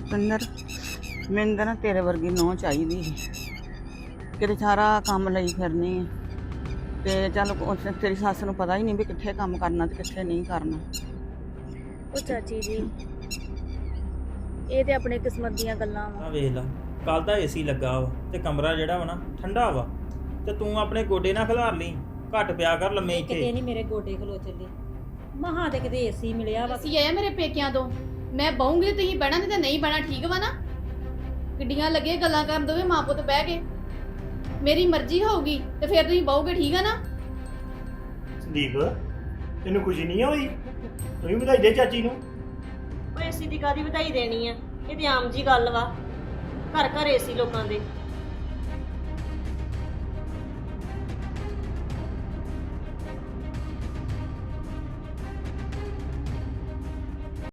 ਪਿੰਦਰ ਮੈਨੂੰ ਤਾਂ ਨਾ ਤੇਰੇ ਵਰਗੀ ਨੌ ਚਾਹੀਦੀ ਸੀ। ਕਿਤੇ ਸਾਰਾ ਕੰਮ ਲਈ ਫਿਰਨੀ ਹੈ ਤੇ ਚੱਲ ਉਸ ਤੇਰੀ ਸੱਸ ਨੂੰ ਪਤਾ ਹੀ ਨਹੀਂ ਵੀ ਕਿੱਥੇ ਕੰਮ ਕਰਨਾ ਤੇ ਕਿੱਥੇ ਨਹੀਂ ਕਰਨਾ। ਉਹ ਚਾਚੀ ਜੀ ਇਹ ਤੇ ਆਪਣੇ ਕਿਸਮਤ ਦੀਆਂ ਗੱਲਾਂ ਵਾ। ਆ ਵੇਖ ਲਾ ਕੱਲ ਦਾ ਏਸੀ ਲੱਗਾ ਵਾ ਤੇ ਕਮਰਾ ਜਿਹੜਾ ਵਾ ਨਾ ਠੰਡਾ ਵਾ। ਤੇ ਤੂੰ ਆਪਣੇ ਗੋਡੇ ਨਾ ਖਿਲਾਰ ਲਈ ਘੱਟ ਪਿਆ ਕਰ ਲੰਮੇ ਕਿਤੇ ਇੱਥੇ। ਨਹੀਂ ਮੇਰੇ ਗੋਡੇ ਖਲੋ ਚੱਲੇ ਮਹਾ ਤੇ ਕਿਤੇ ਏਸੀ ਮਿਲਿਆ ਵਾ। ਅਸੀਂ ਆਇਆ ਮੇਰੇ ਪੇਕਿਆਂ ਤੋਂ? ਮੈਂ ਬਹੂੰਗੀ ਤੁਸੀਂ ਬਹਿਣਾ ਨਹੀਂ ਤੇ ਨਹੀਂ ਬਹਿਣਾ ਠੀਕ ਵਾ ਨਾ? ਕਿੱਡੀਆਂ ਲੱਗੇ ਗੱਲਾਂ ਕਰਨ ਦੋਵੇਂ ਮਾਂ ਪੁੱਤ ਬਹਿ ਕੇ। ਮੇਰੀ ਮਰਜ਼ੀ ਹੋਊਗੀ ਤੇ ਫਿਰ ਤੁਸੀਂ ਬਹੋਗੇ ਠੀਕ ਆ ਨਾ? ਸੰਦੀਪ ਤੈਨੂੰ ਖੁਸ਼ੀ ਨਹੀਂ ਹੋਈ? ਤੂੰ ਵੀ ਵਧਾਈ ਦੇ ਚਾਚੀ ਨੂੰ। ਓਏ ਏਸੀ ਦੀ ਕਾਦੀ ਵਧਾਈ ਦੇਣੀ ਆ ਇਹ ਤੇ ਆਮ ਜੀ ਗੱਲ ਵਾ। ਘਰ ਘਰ ਏਸੀ ਲੋਕਾਂ ਦੇ।